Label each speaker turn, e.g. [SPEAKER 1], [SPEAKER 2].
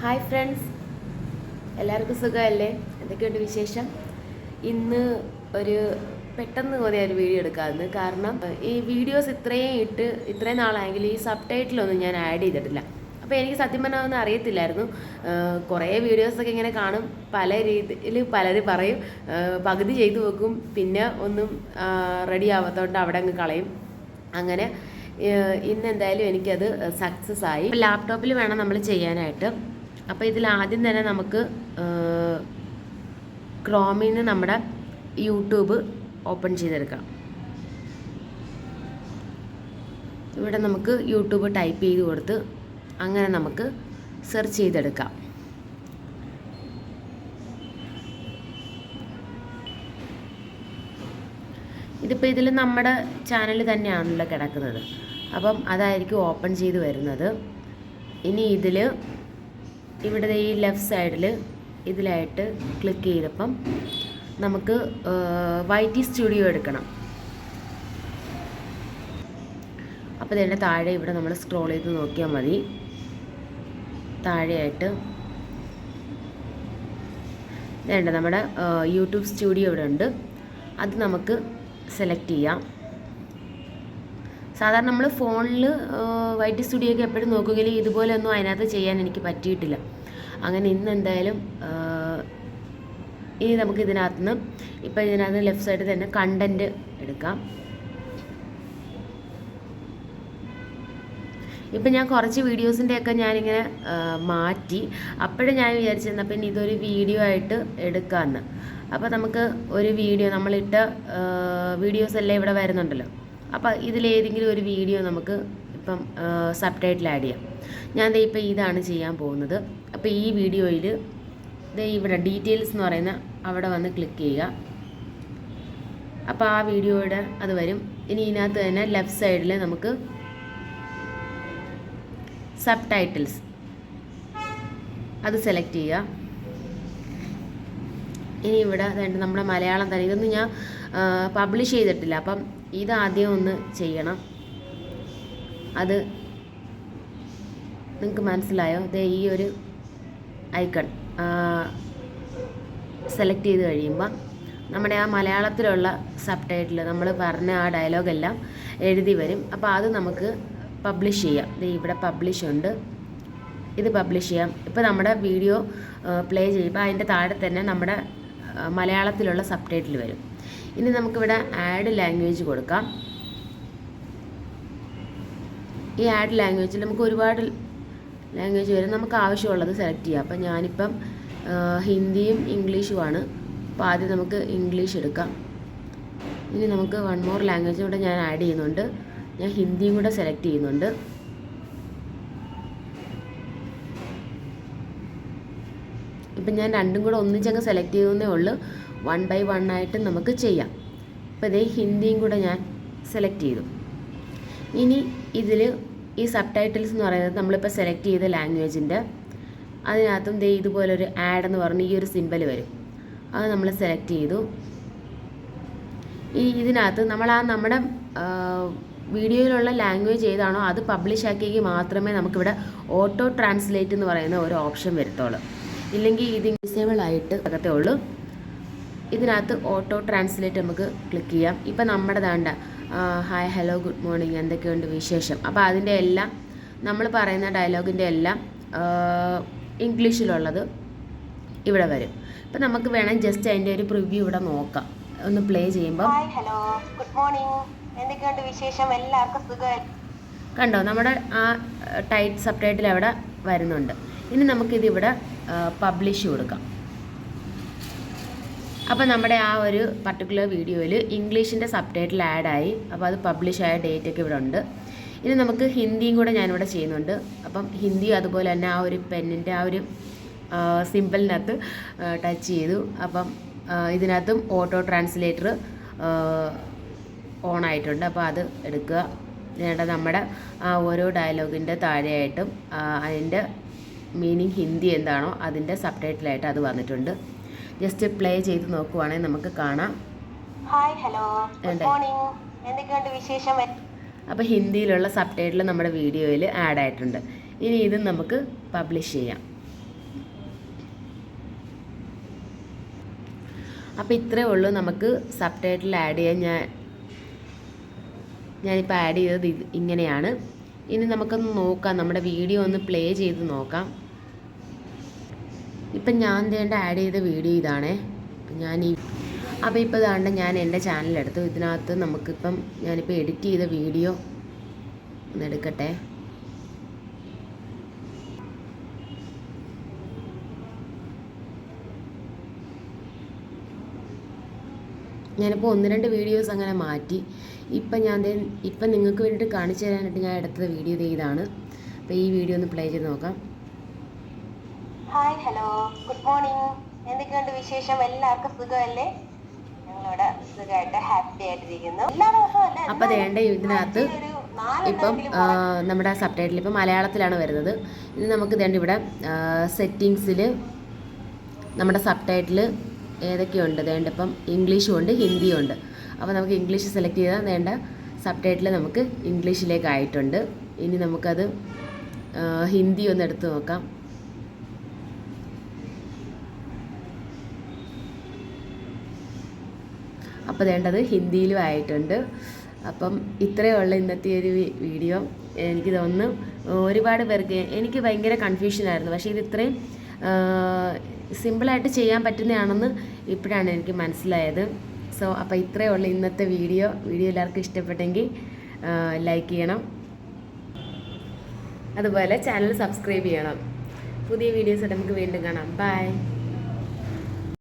[SPEAKER 1] Hi friends. എല്ലാവർക്കും സുഖമല്ലേ? എന്തൊക്കെയുണ്ട് വിശേഷം? ഇന്ന് ഒരു പെട്ടെന്ന് തോന്നിയ ഒരു വീഡിയോ എടുക്കാമെന്ന് കാരണം ഈ വീഡിയോസ് ഇത്രയും ഇട്ട് ഇത്രയും നാളായെങ്കിൽ ഈ സബ് ടൈറ്റിലൊന്നും ഞാൻ ആഡ് ചെയ്തിട്ടില്ല. അപ്പോൾ എനിക്ക് സത്യം പറഞ്ഞാൽ ഒന്നും അറിയത്തില്ലായിരുന്നു. കുറേ വീഡിയോസൊക്കെ ഇങ്ങനെ കാണും. പല രീതിയിൽ പലരും പറയും. പകുതി ചെയ്തു വെക്കും. പിന്നെ ഒന്നും റെഡി ആവാത്തതുകൊണ്ട് അവിടെ അങ്ങ് കളയും. അങ്ങനെ ഇന്ന് എന്തായാലും എനിക്കത് സക്സസ് ആയി. ലാപ്ടോപ്പിൽ വേണം നമ്മൾ ചെയ്യാനായിട്ട്. അപ്പോൾ ഇതിൽ ആദ്യം തന്നെ നമുക്ക് ക്രോമിൽ നിന്ന് നമ്മുടെ യൂട്യൂബ് ഓപ്പൺ ചെയ്തെടുക്കാം ഇവിടെ നമുക്ക് യൂട്യൂബ് ടൈപ്പ് ചെയ്ത് കൊടുത്ത് അങ്ങനെ നമുക്ക് സെർച്ച് ചെയ്തെടുക്കാം. ഇതിപ്പോൾ ഇതിൽ നമ്മുടെ ചാനൽ തന്നെയാണല്ലോ കിടക്കുന്നത്. അപ്പം അതായിരിക്കും ഓപ്പൺ ചെയ്ത് വരുന്നത്. ഇനി ഇതിൽ ഇവിടെ ഈ ലെഫ്റ്റ് സൈഡിൽ ഇതിലായിട്ട് ക്ലിക്ക് ചെയ്തപ്പം നമുക്ക് വൈ ടി സ്റ്റുഡിയോ എടുക്കണം. അപ്പോൾ ഇതിന്റെ താഴെ ഇവിടെ നമ്മൾ സ്ക്രോൾ ചെയ്ത് നോക്കിയാൽ മതി. താഴെയായിട്ട് വേണ്ട നമ്മുടെ യൂട്യൂബ് സ്റ്റുഡിയോ ഇവിടെ ഉണ്ട്. അത് നമുക്ക് സെലക്ട് ചെയ്യാം. സാധാരണ നമ്മൾ ഫോണിൽ വൈറ്റ് സ്റ്റുഡിയോ ഒക്കെ എപ്പോഴും നോക്കുമെങ്കിൽ ഇതുപോലെ ഒന്നും അതിനകത്ത് ചെയ്യാൻ എനിക്ക് പറ്റിയിട്ടില്ല. അങ്ങനെ ഇന്ന് എന്തായാലും ഇനി നമുക്ക് ഇതിനകത്ത് നിന്ന് ഇപ്പം ഇതിനകത്ത് ലെഫ്റ്റ് സൈഡിൽ തന്നെ കണ്ടന്റ് എടുക്കാം. ഇപ്പം ഞാൻ കുറച്ച് വീഡിയോസിന്റെയൊക്കെ ഞാനിങ്ങനെ മാറ്റി. അപ്പോഴും ഞാൻ വിചാരിച്ചിരുന്ന പിന്നെ ഇതൊരു വീഡിയോ ആയിട്ട് എടുക്കാമെന്ന്. അപ്പോൾ നമുക്ക് ഒരു വീഡിയോ നമ്മളിട്ട വീഡിയോസ് എല്ലാം ഇവിടെ വരുന്നുണ്ടല്ലോ. അപ്പോൾ ഇതിലേതെങ്കിലും ഒരു വീഡിയോ നമുക്ക് ഇപ്പം സബ് ടൈറ്റിൽ ആഡ് ചെയ്യാം. ഞാൻ ദേ ഇപ്പം ഇതാണ് ചെയ്യാൻ പോകുന്നത്. അപ്പോൾ ഈ വീഡിയോയിൽ ദേ ഇവിടെ ഡീറ്റെയിൽസ് എന്ന് പറയുന്ന അവിടെ വന്ന് ക്ലിക്ക് ചെയ്യുക. അപ്പോൾ ആ വീഡിയോയുടെ അത് വരും. ഇനി ഇതിനകത്ത് തന്നെ ലെഫ്റ്റ് സൈഡിൽ നമുക്ക് സബ് ടൈറ്റിൽസ് അത് സെലക്ട് ചെയ്യുക. ഇനി ഇവിടെ വേണ്ട നമ്മുടെ മലയാളം തന്നെ. ഇതൊന്നും ഞാൻ പബ്ലിഷ് ചെയ്തിട്ടില്ല. അപ്പം ഇതാദ്യം ഒന്ന് ചെയ്യണം. അത് നിങ്ങൾക്ക് മനസ്സിലായോ? ദേ ഈ ഒരു ഐക്കൺ സെലക്ട് ചെയ്ത് കഴിയുമ്പോൾ നമ്മുടെ ആ മലയാളത്തിലുള്ള സബ് ടൈറ്റിൽ നമ്മൾ പറഞ്ഞ ആ ഡയലോഗെല്ലാം എഴുതി വരും. അപ്പോൾ അത് നമുക്ക് പബ്ലിഷ് ചെയ്യാം. ദേ ഇവിടെ പബ്ലിഷ് ഉണ്ട്. ഇത് പബ്ലിഷ് ചെയ്യാം. ഇപ്പോൾ നമ്മുടെ വീഡിയോ പ്ലേ ചെയ്യുമ്പോൾ അതിന്റെ താഴെ തന്നെ നമ്മുടെ മലയാളത്തിലുള്ള സബ് ടൈറ്റിൽ വരും. ഇനി നമുക്കിവിടെ ആഡ് ലാംഗ്വേജ് കൊടുക്കാം. ഈ ആഡ് ലാംഗ്വേജിൽ നമുക്ക് ഒരുപാട് ലാംഗ്വേജ് വരും. നമുക്ക് ആവശ്യമുള്ളത് സെലക്ട് ചെയ്യാം. അപ്പം ഞാനിപ്പം ഹിന്ദിയും ഇംഗ്ലീഷുമാണ് അപ്പോൾ ആദ്യം നമുക്ക് ഇംഗ്ലീഷ് എടുക്കാം. ഇനി നമുക്ക് വൺ മോർ ലാംഗ്വേജ് കൂടെ ഞാൻ ആഡ് ചെയ്യുന്നുണ്ട്. ഞാൻ ഹിന്ദിയും കൂടെ സെലക്ട് ചെയ്യുന്നുണ്ട്. ഇപ്പം ഞാൻ രണ്ടും കൂടെ ഒന്നിച്ചങ്ങ് സെലക്ട് ചെയ്തേ ഉള്ളൂ. വൺ ബൈ വൺ ആയിട്ട് നമുക്ക് ചെയ്യാം. അപ്പോൾ ഇതേ ഹിന്ദിയും കൂടെ ഞാൻ സെലക്ട് ചെയ്തു. ഇനി ഇതിൽ ഈ സബ് ടൈറ്റിൽസ് എന്ന് പറയുന്നത് നമ്മളിപ്പോൾ സെലക്ട് ചെയ്ത ലാംഗ്വേജിന്റെ അതിനകത്തും ദേ ഇതുപോലൊരു ആഡ് എന്ന് പറഞ്ഞ് ഈ ഒരു സിമ്പൽ വരും. അത് നമ്മൾ സെലക്ട് ചെയ്തു. ഈ ഇതിനകത്ത് നമ്മൾ ആ നമ്മുടെ വീഡിയോയിലുള്ള ലാംഗ്വേജ് ഏതാണോ അത് പബ്ലിഷ് ആക്കിയെങ്കിൽ മാത്രമേ നമുക്കിവിടെ ഓട്ടോ ട്രാൻസ്ലേറ്റ് എന്ന് പറയുന്ന ഒരു ഓപ്ഷൻ വരത്തുള്ളൂ. ഇല്ലെങ്കിൽ ഇത് ഡിസേബിൾ ആയിട്ട് അകത്തേ ഉള്ളൂ. ഇതിനകത്ത് ഓട്ടോ ട്രാൻസ്ലേറ്റ് നമുക്ക് ക്ലിക്ക് ചെയ്യാം. ഇപ്പം നമ്മുടെ ദാണ്ട ഹായ് ഹലോ ഗുഡ് മോർണിംഗ് എന്തൊക്കെയുണ്ട് വിശേഷം? അപ്പോൾ അതിന്റെ എല്ലാം നമ്മൾ പറയുന്ന ഡയലോഗിന്റെ എല്ലാം ഇംഗ്ലീഷിലുള്ളത് ഇവിടെ വരും. ഇപ്പം നമുക്ക് വേണം ജസ്റ്റ് അതിന്റെ ഒരു പ്രിവ്യൂ ഇവിടെ നോക്കാം. ഒന്ന് പ്ലേ ചെയ്യുമ്പോൾ
[SPEAKER 2] ഹലോ ഗുഡ് മോർണിംഗ് എന്തൊക്കെയുണ്ട് വിശേഷം? എല്ലാവർക്കും സുഖം.
[SPEAKER 1] കണ്ടോ നമ്മുടെ ആ ടൈറ്റ് സബ് ടൈറ്റിൽ അവിടെ വരുന്നുണ്ട്. ഇനി നമുക്കിത് ഇവിടെ പബ്ലിഷ് കൊടുക്കാം. അപ്പോൾ നമ്മുടെ ആ ഒരു പർട്ടിക്കുലർ വീഡിയോയിൽ ഇംഗ്ലീഷിന്റെ സബ് ടൈറ്റിൽ ആഡായി അപ്പോൾ അത് പബ്ലിഷ് ആയ ഡേറ്റ് ഒക്കെ ഇവിടെ ഉണ്ട്. ഇനി നമുക്ക് ഹിന്ദിയും കൂടെ ഞാനിവിടെ ചെയ്യുന്നുണ്ട്. അപ്പം ഹിന്ദി അതുപോലെ തന്നെ ആ ഒരു പെന്നിന്റെ ആ ഒരു സിമ്പിളിനകത്ത് ടച്ച് ചെയ്തു. അപ്പം ഇതിനകത്തും ഓട്ടോ ട്രാൻസ്ലേറ്റർ ഓൺ ആയിട്ടുണ്ട്. അപ്പോൾ അത് എടുക്കുക. വേണ്ട നമ്മുടെ ആ ഓരോ ഡയലോഗിന്റെ താഴെയായിട്ടും അതിന്റെ മീനിങ് ഹിന്ദി എന്താണോ അതിന്റെ സബ് ടൈറ്റിലായിട്ട് അത് വന്നിട്ടുണ്ട്. ജസ്റ്റ് പ്ലേ ചെയ്ത് നോക്കുവാണെങ്കിൽ നമുക്ക് കാണാം.
[SPEAKER 2] ഹായ് ഹലോ എന്തൊക്കെയുണ്ട്
[SPEAKER 1] അപ്പോൾ ഹിന്ദിയിലുള്ള സബ് ടൈറ്റിൽ നമ്മുടെ വീഡിയോയിൽ ആഡ് ആയിട്ടുണ്ട്. ഇനി ഇത് നമുക്ക് പബ്ലിഷ് ചെയ്യാം. അപ്പോൾ ഇത്രയേ ഉള്ളൂ നമുക്ക് സബ് ടൈറ്റിൽ ആഡ് ചെയ്യാൻ ഞാൻ ഞാനിപ്പോൾ ആഡ് ചെയ്തത് ഇങ്ങനെയാണ്. ഇനി നമുക്കൊന്ന് നോക്കാം. നമ്മുടെ വീഡിയോ ഒന്ന് പ്ലേ ചെയ്ത് നോക്കാം. ഇപ്പം ഞാൻ വേണ്ട ആഡ് ചെയ്ത വീഡിയോ ഇതാണേ. ഞാൻ ഈ അപ്പോൾ ഇപ്പോൾ ഇതാണ്ട് ഞാൻ എന്റെ ചാനലെടുത്തു ഇതിനകത്ത് നമുക്കിപ്പം ഞാനിപ്പോൾ എഡിറ്റ് ചെയ്ത വീഡിയോ ഒന്ന് എടുക്കട്ടെ. ഞാനിപ്പോൾ ഒന്ന് രണ്ട് വീഡിയോസ് അങ്ങനെ മാറ്റി. ഇപ്പം ഞാൻ ഇപ്പം നിങ്ങൾക്ക് വേണ്ടിയിട്ട് കാണിച്ചു തരാനായിട്ട് ഞാൻ എടുത്തത് വീഡിയോ ഇതാണ്. അപ്പോൾ ഈ വീഡിയോ ഒന്ന് പ്ലേ ചെയ്ത് നോക്കാം.
[SPEAKER 2] ഹായ് ഹലോ ഗുഡ് മോർണിംഗ് എന്തൊക്കെയുണ്ട് വിശേഷം? എല്ലാവർക്കും സുഖമല്ലേ? ഞങ്ങളിവിടെ സുഖമായിട്ട് ഹാപ്പി ആയിട്ടിരിക്കുന്നു. എല്ലാ ദിവസവും
[SPEAKER 1] അപ്പോൾ വേണ്ട ഇതിനകത്ത് ഇപ്പം നമ്മുടെ സബ് ടൈറ്റിൽ ഇപ്പം മലയാളത്തിലാണ് വരുന്നത്. ഇത് നമുക്ക് വേണ്ട ഇവിടെ സെറ്റിങ്സിൽ നമ്മുടെ സബ് ടൈറ്റിൽ ഏതൊക്കെയുണ്ട്? വേണ്ട. ഇപ്പം ഇംഗ്ലീഷും ഉണ്ട് ഹിന്ദിയും ഉണ്ട് അപ്പോൾ നമുക്ക് ഇംഗ്ലീഷ് സെലക്ട് ചെയ്താൽ വേണ്ട. സബ് ടൈറ്റിൽ നമുക്ക് ഇംഗ്ലീഷിലേക്ക് ആയിട്ടുണ്ട് ഇനി നമുക്കത് ഹിന്ദി ഒന്ന് എടുത്ത് നോക്കാം. അപ്പോൾ വേണ്ടത് ഹിന്ദിയിലും ആയിട്ടുണ്ട്. അപ്പം ഇത്രയേ ഉള്ളൂ ഇന്നത്തെ ഒരു വീഡിയോ. എനിക്ക് തോന്നുന്നു ഒരുപാട് പേർക്ക് എനിക്ക് ഭയങ്കര കൺഫ്യൂഷനായിരുന്നു പക്ഷേ ഇത് ഇത്രയും സിമ്പിളായിട്ട് ചെയ്യാൻ പറ്റുന്നതാണെന്ന് ഇപ്പോഴാണ് എനിക്ക് മനസ്സിലായത്. സോ അപ്പോൾ ഇത്രയേ ഉള്ളൂ ഇന്നത്തെ വീഡിയോ. വീഡിയോ എല്ലാവർക്കും ഇഷ്ടപ്പെട്ടെങ്കിൽ ലൈക്ക് ചെയ്യണം. അതുപോലെ ചാനൽ സബ്സ്ക്രൈബ് ചെയ്യണം. പുതിയ വീഡിയോസ് നമുക്ക് വീണ്ടും കാണാം. ബൈ.